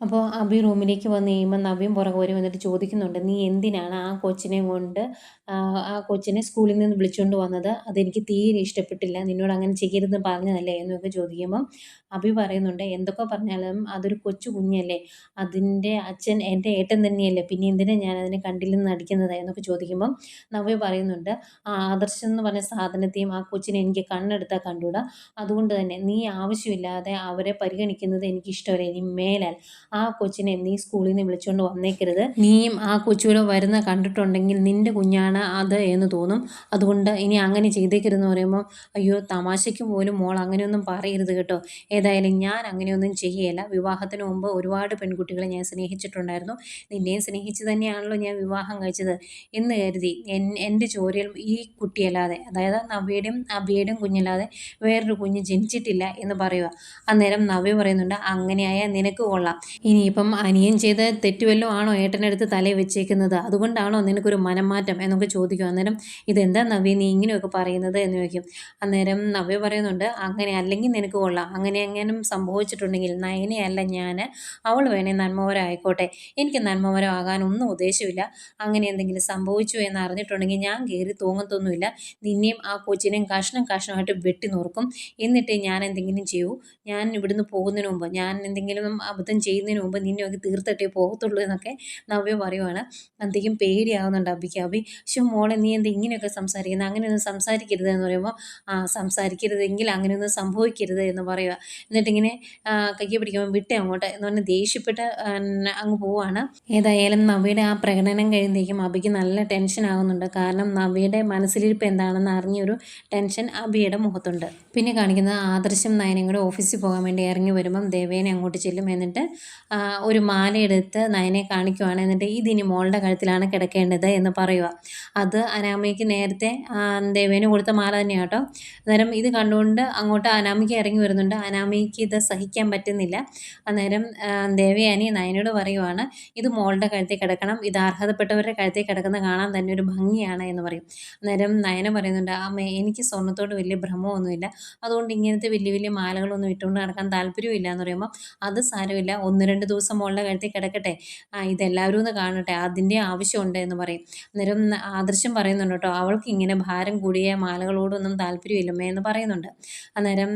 അപ്പോൾ അബി റൂമിലേക്ക് വന്ന് കഴിയുമ്പോൾ നവ്യം പുറകെ വരും എന്നിട്ട് ചോദിക്കുന്നുണ്ട് നീ എന്തിനാണ് ആ കൊച്ചിനെ കൊണ്ട് ആ, കൊച്ചിനെ സ്കൂളിൽ നിന്ന് വിളിച്ചുകൊണ്ട് വന്നത്? അതെനിക്ക് തീരെ ഇഷ്ടപ്പെട്ടില്ല. നിന്നോട് അങ്ങനെ ചെയ്യരുതെന്ന് പറഞ്ഞതല്ലേ? എന്നൊക്കെ ചോദിക്കുമ്പം അബി പറയുന്നുണ്ട് എന്തൊക്കെ പറഞ്ഞാലും അതൊരു കൊച്ചു കുഞ്ഞല്ലേ. അതിന്റെ അച്ഛൻ എന്റെ ഏട്ടൻ തന്നെയല്ലേ. പിന്നെ എന്തിനാ ഞാൻ അതിനെ കണ്ടില്ലെന്ന് നടിക്കുന്നത് എന്നൊക്കെ ചോദിക്കുമ്പം നവ്യ പറയുന്നുണ്ട് ആ ആദർശം എന്ന് പറഞ്ഞ സാധനത്തെയും ആ കൊച്ചിനെ എനിക്ക് കണ്ണെടുത്താൽ കണ്ടുകൂടാ? അതുകൊണ്ട് തന്നെ നീ ആവശ്യമില്ലാതെ അവരെ പരിഗണിക്കുന്നത് എനിക്ക് ഇഷ്ടമല്ല ഇനി മേലാൽ ആ കൊച്ചിനെ നീ സ്കൂളിൽ നിന്ന് വിളിച്ചുകൊണ്ട് വന്നേക്കരുത്. നീയും ആ കൊച്ചുകൂടെ വരുന്ന കണ്ടിട്ടുണ്ടെങ്കിൽ നിന്റെ കുഞ്ഞാണ് അത് എന്ന് തോന്നും. അതുകൊണ്ട് ഇനി അങ്ങനെ ചെയ്തേക്കരുതെന്ന് പറയുമ്പോൾ അയ്യോ തമാശയ്ക്ക് പോലും മോൾ അങ്ങനെയൊന്നും പറയരുത് കേട്ടോ. ഏതായാലും ഞാൻ അങ്ങനെയൊന്നും ചെയ്യുകയില്ല വിവാഹത്തിന് മുമ്പ് ഒരുപാട് പെൺകുട്ടികളെ ഞാൻ സ്നേഹിച്ചിട്ടുണ്ടായിരുന്നു. നിന്നെയും സ്നേഹിച്ച് തന്നെയാണല്ലോ ഞാൻ വിവാഹം കഴിച്ചത്. എന്ന് കരുതി എന്റെ ചോരയിൽ ഈ കുട്ടിയല്ലാതെ അതായത് നവ്യയുടെയും അബിയുടെയും കുഞ്ഞല്ലാതെ വേറൊരു കുഞ്ഞ് ജനിച്ചിട്ടില്ല എന്ന് പറയുക. അന്നേരം നവ്യ പറയുന്നുണ്ട് അങ്ങനെയായാൽ നിനക്ക് കൊള്ളാം. ഇനിയിപ്പം അനിയൻ ചെയ്ത തെറ്റുവല്ലോ ആണോ ഏട്ടനടുത്ത് തലയിൽ വെച്ചേക്കുന്നത്? അതുകൊണ്ടാണോ നിനക്കൊരു മനംമാറ്റം എന്നൊക്കെ ചോദിക്കും. അന്നേരം ഇതെന്താ നവ്യ നീ ഇങ്ങനെയൊക്കെ പറയുന്നത് എന്ന് ചോദിക്കും. അന്നേരം നവ്യ പറയുന്നുണ്ട് അങ്ങനെ അല്ലെങ്കിൽ നിനക്ക് കൊള്ളാം. അങ്ങനെ എങ്ങാനും സംഭവിച്ചിട്ടുണ്ടെങ്കിൽ നയനയല്ല ഞാൻ അവൾ വേണേൽ നന്മവരായിക്കോട്ടെ. എനിക്ക് നന്മവരം ആകാനൊന്നും ഉദ്ദേശമില്ല. അങ്ങനെ എന്തെങ്കിലും സംഭവിച്ചു എന്ന് അറിഞ്ഞിട്ടുണ്ടെങ്കിൽ ഞാൻ കയറി തൂങ്ങത്തൊന്നുമില്ല. നിന്നെയും ആ കൊച്ചിനെയും കഷ്ണം കഷ്ണമായിട്ട് വെട്ടി നുറുക്കും. എന്നിട്ട് ഞാൻ എന്തെങ്കിലും ചെയ്യൂ. ഞാൻ ഇവിടുന്ന് പോകുന്നതിന് മുമ്പ് ഞാൻ എന്തെങ്കിലും അബദ്ധം ചെയ്യുന്നതിന് മുമ്പ് നിന്നെ ഒക്കെ തീർത്തിട്ടേ പോകത്തുള്ളൂ എന്നൊക്കെ നവ്യ പറയുവാണ്. അന്തേക്കും പേടിയാവുന്നുണ്ട് അബിക്ക്. അബി ശോ മോളെ നീ എന്താ ഇങ്ങനെയൊക്കെ സംസാരിക്കുന്നത് അങ്ങനെയൊന്നും സംസാരിക്കരുത് എന്ന് പറയുമ്പോൾ ആ സംസാരിക്കരുതെങ്കിൽ അങ്ങനെയൊന്നും സംഭവിക്കരുത് എന്ന് പറയുക എന്നിട്ടിങ്ങനെ കയ്യെ പിടിക്കുമ്പോൾ വിട്ടേ അങ്ങോട്ട് എന്ന് പറഞ്ഞ് ദേഷ്യപ്പെട്ട് അങ്ങ് പോവാണ്. ഏതായാലും നവ്യയുടെ ആ പ്രകടനം കഴിയുമ്പോഴേക്കും അബിക്ക് നല്ല ടെൻഷൻ ആകുന്നുണ്ട് കാരണം നവ്യയുടെ മനസ്സിലിരിപ്പ് എന്താണെന്ന് അറിഞ്ഞൊരു ടെൻഷൻ അബിയുടെ മുഖത്തുണ്ട്. പിന്നെ കാണിക്കുന്നത് ആദർശം നയനങ്ങളുടെ ഓഫീസിൽ പോകാൻ വേണ്ടി ഇറങ്ങി വരുമ്പം ദേവേനെ അങ്ങോട്ട് ചെല്ലും എന്നിട്ട് ഒരു മാല എടുത്ത് നയനെ കാണിക്കുവാണ്. എന്നിട്ട് ഇതിനി മോളുടെ കഴുത്തിലാണ് കിടക്കേണ്ടത് എന്ന് പറയുക അത് അനാമിക്ക് നേരത്തെ ദേവേന് കൊടുത്ത മാല തന്നെയാണ് കേട്ടോ അന്നേരം ഇത് കണ്ടുകൊണ്ട് അങ്ങോട്ട് അനാമിക്ക് ഇറങ്ങി വരുന്നുണ്ട്. അനാമിക്ക് ഇത് സഹിക്കാൻ പറ്റുന്നില്ല. അന്നേരം ദേവയാനി നയനോട് പറയുവാണ് ഇത് മോളുടെ കഴുത്തിൽ കിടക്കണം. ഇത് അർഹതപ്പെട്ടവരുടെ കഴുത്തിൽ കിടക്കുന്ന കാണാൻ തന്നെ ഒരു ഭംഗിയാണ് എന്ന് പറയും. അന്നേരം നയന പറയുന്നുണ്ട് അമ്മേ എനിക്ക് സ്വർണത്തോട് വലിയ ഭ്രമമൊന്നുമില്ല. അതുകൊണ്ട് ഇങ്ങനത്തെ വലിയ വലിയ മാലകളൊന്നും ഇട്ടുകൊണ്ട് നടക്കാൻ താല്പര്യമില്ല എന്ന് പറയുമ്പോൾ അത് സാരമില്ല. ഒന്ന് രണ്ട് ദിവസം മോളുടെ കഴുത്തിൽ കിടക്കട്ടെ. ആ ഇതെല്ലാവരും ഒന്ന് കാണട്ടെ. അതിന്റെ ആവശ്യമുണ്ട് എന്ന് പറയും. അന്നേരം ആദർശം പറയുന്നുണ്ട് കേട്ടോ അവൾക്ക് ഇങ്ങനെ ഭാരം കൂടിയ മാലകളോടൊന്നും താല്പര്യമില്ലമ്മേ എന്ന് പറയുന്നുണ്ട്. അന്നേരം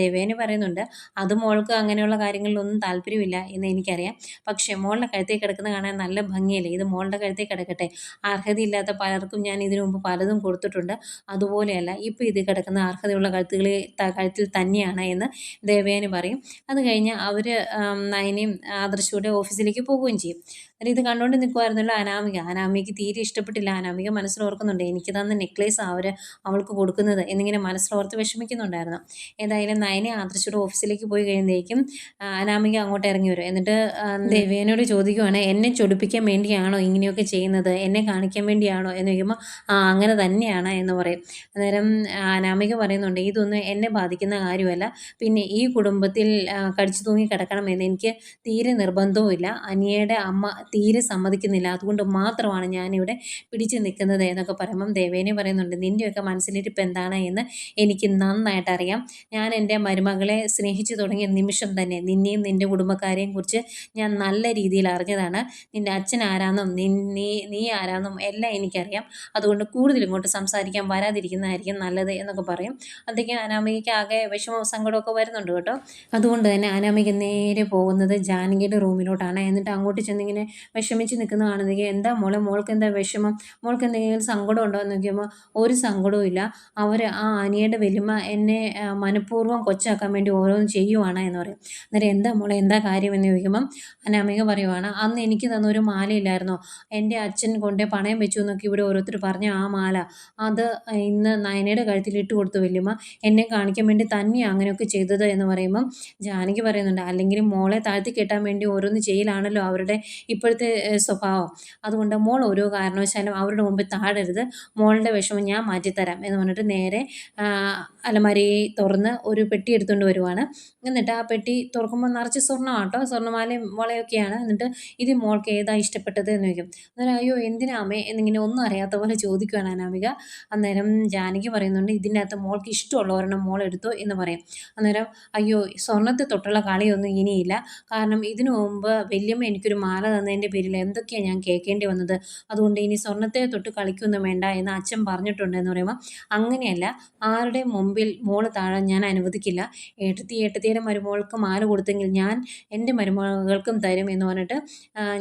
ദേവേനെ പറയുന്നുണ്ട് അത് മോൾക്ക് അങ്ങനെയുള്ള കാര്യങ്ങളിലൊന്നും താല്പര്യമില്ല എന്ന് എനിക്കറിയാം. പക്ഷേ മോളുടെ കഴുത്തിൽ കിടക്കുന്ന കാണാൻ നല്ല ഭംഗിയല്ലേ? ഇത് മോളുടെ കഴുത്തിൽ കിടക്കട്ടെ. അർഹതയില്ലാത്ത പലർക്കും ഞാൻ ഇതിനു മുമ്പ് പലതും കൊടുത്തിട്ടുണ്ട്. അതുപോലെയല്ല ഇപ്പോൾ ഇത് കിടക്കുന്ന അർഹതയുള്ള കഴുത്തുകളിൽ കഴുത്തിൽ തന്നെയാണ് എന്ന് ദേവേന് പറയും. അത് കഴിഞ്ഞ് അവർ നയനയും ആദർശയുടെ ഓഫീസിലേക്ക് പോവുകയും ചെയ്യും. എന്നിട്ട് ഇത് കണ്ടുകൊണ്ട് നിൽക്കുമായിരുന്നല്ലോ അനാമിക. അനാമികയ്ക്ക് തീരെ ഇഷ്ടപ്പെട്ടില്ല. അനാമിക മനസ്സിലോർക്കുന്നുണ്ട് എനിക്ക് തന്ന നെക്ലേസ് അവർ അവൾക്ക് കൊടുക്കുന്നത് എന്നിങ്ങനെ മനസ്സിലോർത്ത് വിഷമിക്കുന്നുണ്ടായിരുന്നു. ഏതായാലും നയനെ ആദർശയുടെ ഓഫീസിലേക്ക് പോയി കഴിയുമ്പോഴേക്കും അനാമിക അങ്ങോട്ട് ഇറങ്ങി വരും. എന്നിട്ട് ദേവേനോട് ചോദിക്കുവാണ് എന്നെ ചൊടിപ്പിക്കാൻ വേണ്ടിയാണോ ഇങ്ങനെയൊക്കെ ചെയ്യുന്നത്? എന്നെ കാണിക്കാൻ വേണ്ടിയാണോ? എന്ന് ചോദിക്കുമ്പോൾ ആ അങ്ങനെ തന്നെയാണ് എന്ന് പറയും. അന്നേരം അനാമിക പറയുന്നുണ്ട് ഇതൊന്നും എന്നെ ബാധിക്കുന്ന കാര്യമല്ല. പിന്നെ ഈ കുടുംബത്തിൽ കടിച്ചു തൂങ്ങി കിടക്കണമെന്ന് എനിക്ക് തീരെ നിർബന്ധവുമില്ല. അനിയയുടെ അമ്മ തീരെ സമ്മതിക്കുന്നില്ല. അതുകൊണ്ട് മാത്രമാണ് ഞാനിവിടെ പിടിച്ചു നിൽക്കുന്നത് എന്നൊക്കെ പറയുമ്പം ദേവേനെ പറയുന്നുണ്ട് നിന്റെയൊക്കെ മനസ്സിലിരിപ്പ് എന്താണ് എന്ന് എനിക്ക് നന്നായിട്ട് അറിയാം. ഞാൻ എന്റെ മരുമകളെ സ്നേഹിച്ചു തുടങ്ങിയ നിമിഷം തന്നെ നിന്നെയും നിന്റെ കുടുംബക്കാരെയും കുറിച്ച് ഞാൻ നല്ല രീതിയിൽ അറിഞ്ഞതാണ്. നിന്റെ അച്ഛൻ ആരാന്നും നി നീ ആരാന്നും എല്ലാം എനിക്കറിയാം. അതുകൊണ്ട് കൂടുതൽ ഇങ്ങോട്ട് സംസാരിക്കാൻ വരാതിരിക്കുന്നതായിരിക്കും നല്ലത് എന്നൊക്കെ പറയും. അതൊക്കെ അനാമികയ്ക്ക് ആകെ വിഷമവും സങ്കടമൊക്കെ വരുന്നുണ്ട് കേട്ടോ. അതുകൊണ്ട് തന്നെ അനാമിക നേരെ പോകുന്നത് ജാനകിയുടെ റൂമിലോട്ടാണ്. എന്നിട്ട് അങ്ങോട്ട് ചെന്നിങ്ങനെ വിഷമിച്ച് നിൽക്കുന്ന കാണുന്നെങ്കിൽ എന്താ മോളെ മോൾക്ക് എന്താ വിഷമം? മോൾക്ക് എന്തെങ്കിലും സങ്കടം ഉണ്ടോ എന്ന് നോക്കിയപ്പോൾ ഒരു സങ്കടവും ഇല്ല. അവർ ആ ആനിയുടെ വലിമ എന്നെ മനഃപൂർവം കൊച്ചാക്കാൻ വേണ്ടി ഓരോന്നും ചെയ്യുവാണ് എന്ന് പറയും. അന്നേരം എന്താ മോളെ എന്താ കാര്യം എന്ന് ചോദിക്കുമ്പം അനാമിക പറയുവാണ് അന്ന് എനിക്ക് തന്നൊരു മാലയില്ലായിരുന്നോ? എന്റെ അച്ഛൻ കൊണ്ടേ പണയം വെച്ചു എന്നൊക്കെ ഇവിടെ ഓരോരുത്തർ പറഞ്ഞ ആ മാല. അത് ഇന്ന് നയനയുടെ കഴുത്തിൽ ഇട്ട് കൊടുത്തു വലിയമ്മ. എന്നെ കാണിക്കാൻ വേണ്ടി തന്നെയാണ് അങ്ങനെയൊക്കെ ചെയ്തത് എന്ന് പറയുമ്പം ജാനകി പറയുന്നുണ്ട്. അല്ലെങ്കിൽ മോളെ താഴ്ത്തി കെട്ടാൻ വേണ്ടി ഓരോന്ന് ചെയ്യലാണല്ലോ അവരുടെ ഇപ്പോഴത്തെ സ്വഭാവം. അതുകൊണ്ട് മോൾ ഓരോ കാരണവശാലും അവരുടെ മുമ്പിൽ താഴരുത്. മോളുടെ വിഷമം ഞാൻ മാറ്റിത്തരാം എന്ന് പറഞ്ഞിട്ട് നേരെ അലമാരി തുറന്ന് ഒരു പെട്ടി എടുത്തുകൊണ്ട് വരുവാണ്. എന്നിട്ട് ആ പെട്ടി തുറക്കുമ്പോൾ നിറച്ച് സ്വർണമാട്ടോ സ്വർണമാലയും വളയൊക്കെയാണ്. എന്നിട്ട് ഇത് മോൾക്ക് ഏതാ ഇഷ്ടപ്പെട്ടത് എന്ന് ചോദിക്കും. അന്നേരം അയ്യോ എന്തിനാമേ എന്നിങ്ങനെ ഒന്നും അറിയാത്ത പോലെ ചോദിക്കുകയാണ് അനാമിക. അന്നേരം ജാനകി പറയുന്നുണ്ട് ഇതിന്റെ അകത്ത് മോൾക്ക് ഇഷ്ടമുള്ള മോൾ എടുത്തോ എന്ന് പറയും. അന്നേരം അയ്യോ സ്വർണത്തെ തൊട്ടുള്ള കളിയൊന്നും ഇനിയില്ല. കാരണം ഇതിനു മുമ്പ് വല്യമ്മ എനിക്കൊരു മാല തന്നതിന്റെ പേരിൽ എന്തൊക്കെയാണ് ഞാൻ കേൾക്കേണ്ടി വന്നത്? അതുകൊണ്ട് ഇനി സ്വർണത്തെ തൊട്ട് കളിക്കൊന്നും വേണ്ട എന്ന് അച്ഛൻ പറഞ്ഞിട്ടുണ്ട് എന്ന് പറയുമ്പോൾ അങ്ങനെയല്ല ആരുടെ മുമ്പിൽ മോൾ താഴാൻ ഞാൻ അനുവദിക്കില്ല. ഏട്ടത്തി ഏട്ടത്തിയുടെ മരുമോൾക്ക് മാല കൊടുത്തെങ്കിൽ ഞാൻ എന്റെ മരുമകൾക്കും തരും എന്ന് പറഞ്ഞിട്ട്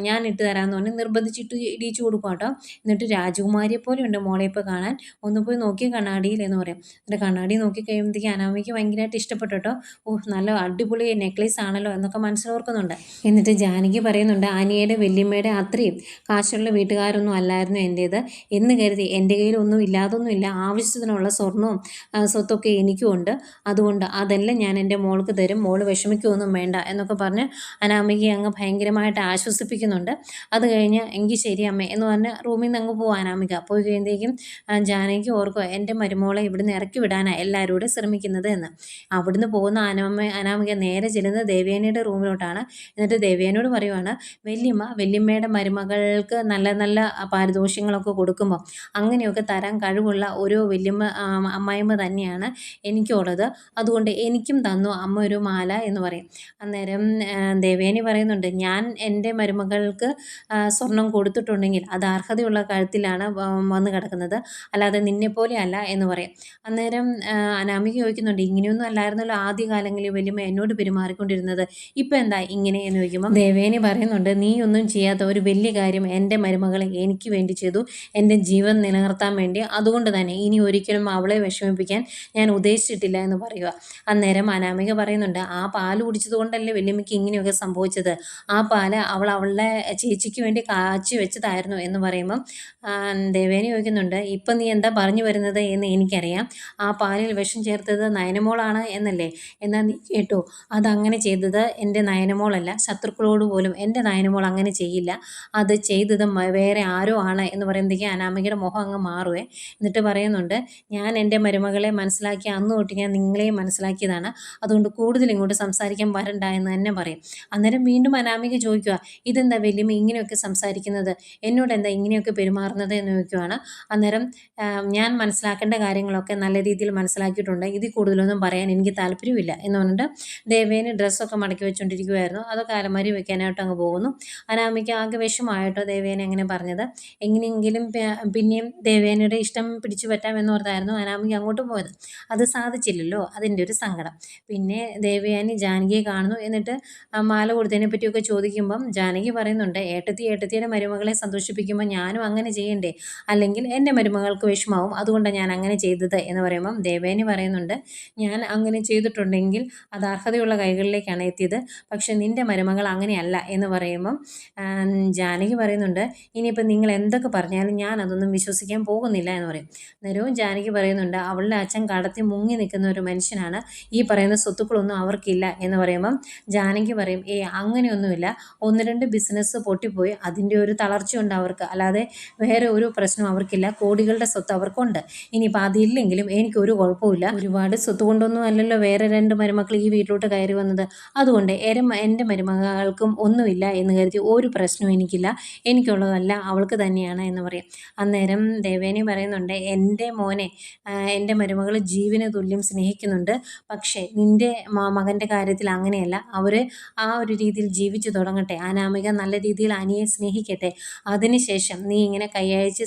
ഞാൻ ഇട്ട് തരാമെന്ന് പറഞ്ഞ് നിർബന്ധിച്ചിട്ട് ഇടിച്ചു കൊടുക്കും കേട്ടോ. എന്നിട്ട് രാജകുമാരിയെ പോലെ ഉണ്ട് മോളെ ഇപ്പോൾ കാണാൻ. ഒന്ന് പോയി നോക്കി കണ്ണാടിയിൽ എന്ന് പറയും. എന്നിട്ട് കണ്ണാടി നോക്കി കഴിയുമ്പോഴത്തേക്ക് അനാമിക്ക് ഭയങ്കരമായിട്ട് ഇഷ്ടപ്പെട്ടു കേട്ടോ. ഓ നല്ല അടിപൊളി നെക്ലേസ് ആണല്ലോ എന്നൊക്കെ മനസ്സിലോർക്കുന്നുണ്ട് എന്നിട്ട് ജാനകി പറയുന്നുണ്ട് അനിയുടെ വല്യമ്മയുടെ അത്രയും കാശുള്ള വീട്ടുകാരൊന്നും അല്ലായിരുന്നു എന്റേത് എന്ന് കരുതി എന്റെ കയ്യിലൊന്നും ഇല്ലാതൊന്നുമില്ല ഇല്ലാതൊന്നും ആവശ്യത്തിനുള്ള സ്വർണവും സ്വത്തൊക്കെ എനിക്കും ഉണ്ട്. അതുകൊണ്ട് അതെല്ലാം ഞാൻ എന്റെ മോൾക്ക് തരും. മോൾ വിഷമിക്കുകയൊന്നും വേണ്ട എന്നൊക്കെ പറഞ്ഞ് അനാമികയെ അങ്ങ് ഭയങ്കരമായിട്ട് ആശ്വസിപ്പിക്കുന്നുണ്ട്. അത് കഴിഞ്ഞ് എങ്കിൽ ശരി അമ്മ എന്ന് പറഞ്ഞ് റൂമിൽ നിന്ന് അങ്ങ് പോകും അനാമിക. പോയി കഴിയുമ്പോഴേക്കും ജാനകി ഓർക്കുക എന്റെ മരുമോളെ ഇവിടുന്ന് ഇറക്കി വിടാനാണ് എല്ലാവരും ശ്രമിക്കുന്നത് എന്ന്. അവിടുന്ന് പോകുന്ന അനാമ അനാമിക നേരെ ചെല്ലുന്നത് ദേവേനയുടെ റൂമിലോട്ടാണ് എന്നിട്ട് ദേവയാനിയോട് പറയുവാണ് വല്യമ്മ വല്യമ്മയുടെ മരുമകൾക്ക് നല്ല നല്ല പാരിതോഷ്യങ്ങളൊക്കെ കൊടുക്കുമ്പോൾ അങ്ങനെയൊക്കെ തരാൻ കഴിവുള്ള ഓരോ വല്യമ്മ അമ്മായിമ്മ തന്നെയാണ് എനിക്കുള്ളത്. അതുകൊണ്ട് എനിക്കും തന്നു അമ്മ ഒരു മാല എന്ന് പറയും. അന്നേരം ദേവേനി പറയുന്നുണ്ട് ഞാൻ എന്റെ മരുമകൾക്ക് സ്വർണം കൊടുത്തിട്ടുണ്ടെങ്കിൽ അത് അർഹതയുള്ള കഴുത്തിലാണ് വന്നു കിടക്കുന്നത്. അല്ലാതെ നിന്നെപ്പോലെ അല്ല എന്ന് പറയും. അന്നേരം അനാമിക ചോദിക്കുന്നുണ്ട് ഇങ്ങനെയൊന്നും അല്ലായിരുന്നല്ലോ ആദ്യകാലങ്ങളിൽ വല്യമ്മ എന്നോട് പെരുമാറിക്കൊണ്ടിരുന്നത്. ഇപ്പം എന്താ ഇങ്ങനെ എന്ന് ചോദിക്കുമ്പോൾ ദേവേനി പറയുന്നുണ്ട് നീ ഒന്നും ചെയ്യാത്ത ഒരു വലിയ കാര്യം എന്റെ മരുമകളെ എനിക്ക് വേണ്ടി ചെയ്തു. എന്റെ ജീവൻ നിലനിർത്താൻ വേണ്ടി. അതുകൊണ്ട് തന്നെ ഇനി ഒരിക്കലും അവളെ വിഷമിപ്പിക്കാൻ ഞാൻ ഉദ്ദേശിച്ചിട്ടില്ല എന്ന് പറയുക. അന്നേരം അനാമിക പറയുന്നുണ്ട് ആ പാൽ കുടിച്ചത് കൊണ്ടല്ലേ വല്യമ്മയ്ക്ക് ഇങ്ങനെയൊക്കെ സംഭവിച്ചത്? ആ പാൽ അവൾ അവളുടെ ചേച്ചിക്ക് വേണ്ടി കാച്ചി വെച്ചതായിരുന്നു. എന്ന് പറയുമ്പം ദേവേനി ചോദിക്കുന്നുണ്ട് ഇപ്പം നീ എന്താ പറഞ്ഞു വരുന്നത് എന്ന് എനിക്കറിയാം. ആ പാലിൽ വിഷം ചേർത്തത് നയനമോളാണ് എന്നല്ലേ? എന്നാൽ നീ കേട്ടോ അതങ്ങനെ ചെയ്തത് എന്റെ നയനമോളല്ല ശത്രുക്കളോട് പോലും എന്റെ നയനമോൾ അങ്ങനെ ചെയ്യില്ല. അത് ചെയ്തത് വേറെ ആരോ ആണ് എന്ന് പറയുമ്പോഴത്തേക്ക് അനാമികയുടെ മുഖം അങ്ങ് മാറുവേ. എന്നിട്ട് പറയുന്നുണ്ട് ഞാൻ എന്റെ മരുമകളെ മനസ്സിലാക്കി അന്ന് തൊട്ട് ഞാൻ നിങ്ങളെയും മനസ്സിലാക്കിയതാണ്. അതുകൊണ്ട് കൂടുതൽ ഇങ്ങോട്ട് സംസാരിക്കാൻ വരണ്ട എന്ന് തന്നെ പറയും. അന്നേരം വീണ്ടും അനാമിക ചോദിക്കുക ഇതെന്താ വലിയമ്മ ഇങ്ങനെയൊക്കെ സംസാരിക്കുന്നത്? എന്നോട് എന്താ ഇങ്ങനെയൊക്കെ പെരുമാറുന്നത്? എന്ന് ചോദിക്കുവാണ്. അന്നേരം ഞാൻ മനസ്സിലാക്കേണ്ട കാര്യങ്ങളൊക്കെ നല്ല രീതിയിൽ മനസ്സിലാക്കിയിട്ടുണ്ട്. ഇതിൽ കൂടുതലൊന്നും പറയാൻ എനിക്ക് താല്പര്യമില്ല. എന്ന് പറഞ്ഞിട്ട് ദേവേന് ഡ്രസ്സൊക്കെ മടക്കി വെച്ചുകൊണ്ടിരിക്കുമായിരുന്നു അതൊക്കെ അലമാരി വെക്കാനായിട്ട് അങ്ങ് പോകുന്നു. അനാമിക്ക് ആകെ വിഷമായിട്ടോ ദേവേനെ അങ്ങനെ പറഞ്ഞത്. എങ്ങനെയെങ്കിലും പിന്നെയും ദേവേനയുടെ ഇഷ്ടം പിടിച്ചു പറ്റാമെന്ന് ഓർത്തായിരുന്നു അനാമിക അങ്ങോട്ട് പോയത്. അത് സാധിച്ചില്ലല്ലോ അതിന്റെ ഒരു സങ്കടം. പിന്നെ ദേവയാനി ജാനകിയെ കാണുന്നു എന്നിട്ട് മാല കൊടുത്തതിനെ പറ്റിയൊക്കെ ചോദിക്കുമ്പം ജാനകി പറയുന്നുണ്ട് ഏട്ടത്തി ഏട്ടത്തിയുടെ മരുമകളെ സന്തോഷിപ്പിക്കുമ്പോൾ ഞാനും അങ്ങനെ ചെയ്യണ്ടേ? അല്ലെങ്കിൽ എന്റെ മരുമകൾക്ക് വിഷമാവും അതുകൊണ്ടാണ് ഞാൻ അങ്ങനെ ചെയ്തത് എന്ന് പറയുമ്പം ദേവേനി പറയുന്നുണ്ട് ഞാൻ അങ്ങനെ ചെയ്തിട്ടുണ്ടെങ്കിൽ അത് അർഹതയുള്ള കൈകളിലേക്കാണ് എത്തിയത്. പക്ഷെ നിന്റെ മരുമകൾ അങ്ങനെയല്ല എന്ന് പറയുമ്പം ജാനകി പറയുന്നുണ്ട് ഇനിയിപ്പോൾ നിങ്ങൾ എന്തൊക്കെ പറഞ്ഞാലും ഞാൻ അതൊന്നും വിശ്വസിക്കാൻ പോകുന്നില്ല എന്ന് പറയും. അന്നേരവും ജാനകി പറയുന്നുണ്ട് അവളുടെ അച്ഛൻ കടത്തി മുങ്ങി നിൽക്കുന്ന ഒരു മനുഷ്യനാണ്. ഈ പറയുന്ന സ്വത്തുക്കളൊന്നും അവർക്കില്ല എന്ന് പറയുമ്പം ജാനകി പറയും ഏ അങ്ങനെയൊന്നുമില്ല. ഒന്ന് രണ്ട് ബിസിനസ് പൊട്ടിപ്പോയി. അതിന്റെ ഒരു തളർച്ചയുണ്ട് അവർക്ക്. അല്ലാതെ വേറെ ഒരു പ്രശ്നം അവർക്കില്ല. കോടികളുടെ സ്വത്ത് അവർക്കുണ്ട്. ഇനിയിപ്പോൾ അതില്ലെങ്കിലും എനിക്കൊരു കുഴപ്പമില്ല ഒരുപാട് സ്വത്ത് കൊണ്ടൊന്നും അല്ലല്ലോ വേറെ രണ്ട് മരുമക്കൾ ഈ വീട്ടിലോട്ട് കയറി വന്നത്. അതുകൊണ്ട് എരെ എന്റെ മരുമകൾക്കും ഒന്നുമില്ല എന്ന് കരുതി ഒരു പ്രശ്നവും എനിക്കില്ല. എനിക്കുള്ളതല്ല അവൾക്ക് തന്നെയാണ് എന്ന് പറയും. അന്നേരം ദേവേനി പറയുന്നുണ്ട് എന്റെ മോനെ എന്റെ മരുമകൾ ജീവന് തുല്യം സ്നേഹിക്കുന്നുണ്ട്. പക്ഷേ നിന്റെ മകന്റെ കാര്യത്തിൽ അങ്ങനെയല്ല. അവർ ആ ഒരു രീതിയിൽ ജീവിച്ചു തുടങ്ങട്ടെ. അനാമിക നല്ല രീതിയിൽ അനിയെ സ്നേഹിക്കട്ടെ. അതിനുശേഷം നീ ഇങ്ങനെ കൈയഴിച്ച്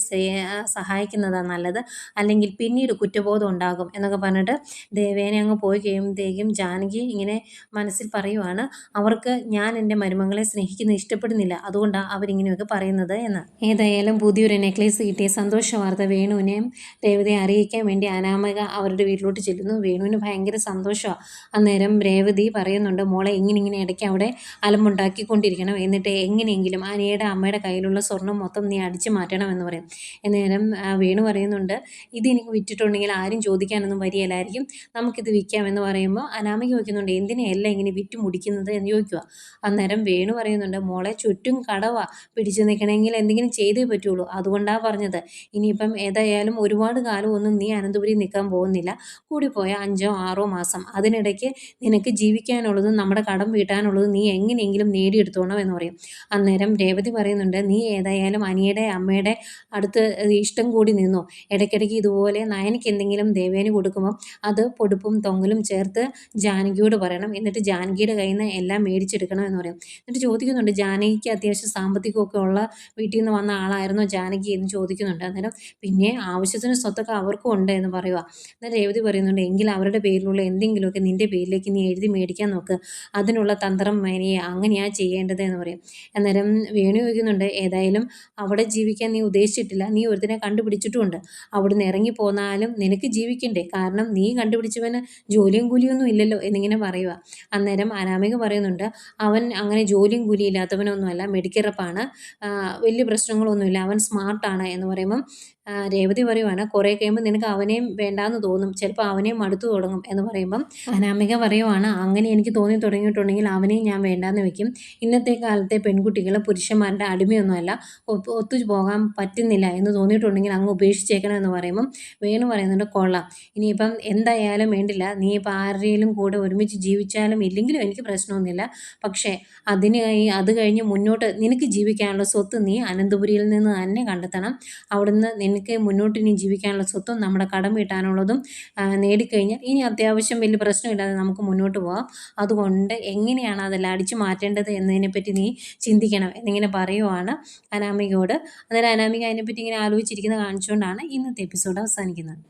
സഹായിക്കുന്നതാണ് നല്ലത്. അല്ലെങ്കിൽ പിന്നീട് കുറ്റബോധം ഉണ്ടാകും. എന്നൊക്കെ പറഞ്ഞിട്ട് ദേവേനെ അങ്ങ് പോയി കഴിയുമ്പോഴത്തേക്കും ജാനകി ഇങ്ങനെ മനസ്സിൽ പറയുവാണ് അവർക്ക് ഞാൻ എന്റെ മരുമകളെ സ്നേഹിക്കുന്നത് ഇഷ്ടപ്പെടുന്നില്ല. അതുകൊണ്ടാണ് അവരിങ്ങനെയൊക്കെ പറയുന്നത് എന്ന്. ഏതായാലും പുതിയൊരു നെക്ലേസ് കിട്ടിയ സന്തോഷ വാർത്ത വേണുവിനെയും രേവതിയെ അറിയിക്കാൻ വേണ്ടി അനാമിക അവരുടെ വീട്ടിലോട്ട് ചെല്ലുന്നു. വേണുവിന് ഭയങ്കര സന്തോഷമാണ് അന്നേരം രേവതി പറയുന്നുണ്ട് മോളെ ഇങ്ങനെ ഇങ്ങനെ ഇടയ്ക്ക് അവിടെ അലമ്പുണ്ടാക്കിക്കൊണ്ടിരിക്കണം. എന്നിട്ട് എങ്ങനെയെങ്കിലും അനിയുടെ അമ്മയുടെ കയ്യിലുള്ള സ്വർണം മൊത്തം നീ അടിച്ചു മാറ്റണം എന്ന് പറയും. എന്നേരം വേണു പറയുന്നുണ്ട് ഇത് എനിക്ക് വിറ്റിട്ടുണ്ടെങ്കിൽ ആരും ചോദിക്കാനൊന്നും വരികയില്ലായിരിക്കും. നമുക്കിത് വിൽക്കാം എന്ന് പറയുമ്പോൾ അനാമിക വയ്ക്കുന്നുണ്ട് എന്തിനെയല്ല ഇങ്ങനെ വിറ്റ് മുടിക്കുന്നത്? എന്ന് ചോദിക്കുക. അന്നേരം വേണു പറയുന്നുണ്ട് മോളെ ചുറ്റും കടവ പിടിച്ചു നിൽക്കണമെങ്കിൽ എന്തെങ്കിലും ചെയ്തേ പറ്റുള്ളൂ. അതുകൊണ്ടാണ് പറഞ്ഞത്. ഇനിയിപ്പം ഏതായാലും ഒരുപാട് കാലം ഒന്നും നീ അനന്തപുരി നിൽക്കാൻ പോകുന്നില്ല. കൂടിപ്പോയ അഞ്ചോ ആറോ മാസം. അതിനിടയ്ക്ക് നിനക്ക് ജീവിക്കാനുള്ളതും നമ്മുടെ കടം വീട്ടാനുള്ളതും നീ എങ്ങനെയെങ്കിലും നേടിയെടുത്തോണം എന്ന് പറയും. അന്നേരം രേവതി പറയുന്നുണ്ട് നീ ഏതായാലും അനിയുടെ അമ്മയുടെ അടുത്ത് ഇഷ്ടം കൂടി നിന്നു. ഇടയ്ക്കിടയ്ക്ക് ഇതുപോലെ നയനയ്ക്ക് എന്തെങ്കിലും ദേവേന് കൊടുക്കുമ്പോൾ അത് പൊടുപ്പും തൊങ്ങലും ചേർത്ത് ജാനകിയോട് പറയണം. എന്നിട്ട് ജാനകിയുടെ കയ്യിൽ നിന്ന് എല്ലാം മേടിച്ചെടുക്കണം എന്ന് പറയും. എന്നിട്ട് ചോദിക്കുന്നുണ്ട് ജാനകിക്ക് അത്യാവശ്യം സാമ്പത്തികമൊക്കെ ഉള്ള വീട്ടിൽ നിന്ന് വന്ന ആളായിരുന്നോ ജാനകി? എന്ന് ചോദിക്കുന്നുണ്ട്. അന്നേരം പിന്നെ ആവശ്യത്തിന് സ്വത്തൊക്കെ അവർക്കും ഉണ്ട് എന്ന് പറയുക. എന്നാൽ രേവതി പറയുന്നുണ്ട് എങ്കിൽ അവരുടെ പേരിലുള്ള എന്തെങ്കിലുമൊക്കെ നിന്റെ പേരിലേക്ക് നീ എഴുതി മേടിക്കാൻ നോക്ക്. അതിനുള്ള തന്ത്രം മേനിയെ അങ്ങനെയാണ് ചെയ്യേണ്ടത് എന്ന് പറയും. അന്നേരം വേണു ചോദിക്കുന്നുണ്ട് ഏതായാലും അവിടെ ജീവിക്കാൻ നീ ഉദ്ദേശിച്ചിട്ടില്ല. നീ ഒരുത്തിനെ കണ്ടുപിടിച്ചിട്ടുമുണ്ട്. അവിടുന്ന് ഇറങ്ങി പോന്നാലും നിനക്ക് ജീവിക്കണ്ടേ? കാരണം നീ കണ്ടുപിടിച്ചവന് ജോലിയും കൂലിയൊന്നും ഇല്ലല്ലോ എന്നിങ്ങനെ പറയുക. അന്നേരം അനാമിക പറയുന്നുണ്ട് അവൻ അങ്ങനെ ജോലിയും കൂലി ഇല്ലാത്തവനൊന്നുമല്ല മെഡിക്കറപ്പാണ് വലിയ പ്രശ്നങ്ങളൊന്നുമില്ല അവൻ സ്മാർട്ടാണ് എന്ന് പറയുമ്പം രേവതി പറയുവാണ് കുറേ കഴിയുമ്പോൾ നിനക്ക് അവനെയും വേണ്ടാന്ന് തോന്നും. ചിലപ്പോൾ അവനെയും മടുത്തു തുടങ്ങും. എന്ന് പറയുമ്പം അനാമിക പറയുവാണ് അങ്ങനെ എനിക്ക് തോന്നി തുടങ്ങിയിട്ടുണ്ടെങ്കിൽ അവനെയും ഞാൻ വേണ്ടാന്ന് വെക്കും. ഇന്നത്തെ കാലത്തെ പെൺകുട്ടികൾ പുരുഷന്മാരുടെ അടിമയൊന്നുമല്ല. ഒത്തു പോകാൻ പറ്റുന്നില്ല എന്ന് തോന്നിയിട്ടുണ്ടെങ്കിൽ അങ്ങ് ഉപേക്ഷിച്ചേക്കണം എന്ന് പറയുമ്പം വേണു പറയുന്നുണ്ട് കൊള്ളാം. ഇനിയിപ്പം എന്തായാലും വേണ്ടില്ല. നീ ഇപ്പം ആരുടെയും കൂടെ ഒരുമിച്ച് ജീവിച്ചാലും ഇല്ലെങ്കിലും എനിക്ക് പ്രശ്നമൊന്നുമില്ല. പക്ഷേ അതിന് അത് കഴിഞ്ഞ് മുന്നോട്ട് നിനക്ക് ജീവിക്കാനുള്ള സ്വത്ത് നീ അനന്തപുരിയിൽ നിന്ന് തന്നെ കണ്ടെത്തണം. അവിടുന്ന് നിനക്ക് മുന്നോട്ട് ഇനി ജീവിക്കാനുള്ള സ്വത്തും നമ്മുടെ കടം വീട്ടാനുള്ളതും നേടിക്കഴിഞ്ഞാൽ ഇനി അത്യാവശ്യം വലിയ പ്രശ്നമില്ലാതെ നമുക്ക് മുന്നോട്ട് പോകാം അതുകൊണ്ട് എങ്ങനെയാണ് അതെല്ലാം അടിച്ചു മാറ്റേണ്ടത് എന്നതിനെപ്പറ്റി നീ ചിന്തിക്കണം എന്നിങ്ങനെ പറയുവാണ് അനാമികയോട്. അന്നേരം അനാമിക അതിനെപ്പറ്റി ഇങ്ങനെ ആലോചിച്ചിരിക്കുന്നത് കാണിച്ചുകൊണ്ടാണ് ഇന്നത്തെ എപ്പിസോഡ് അവസാനിക്കുന്നത്.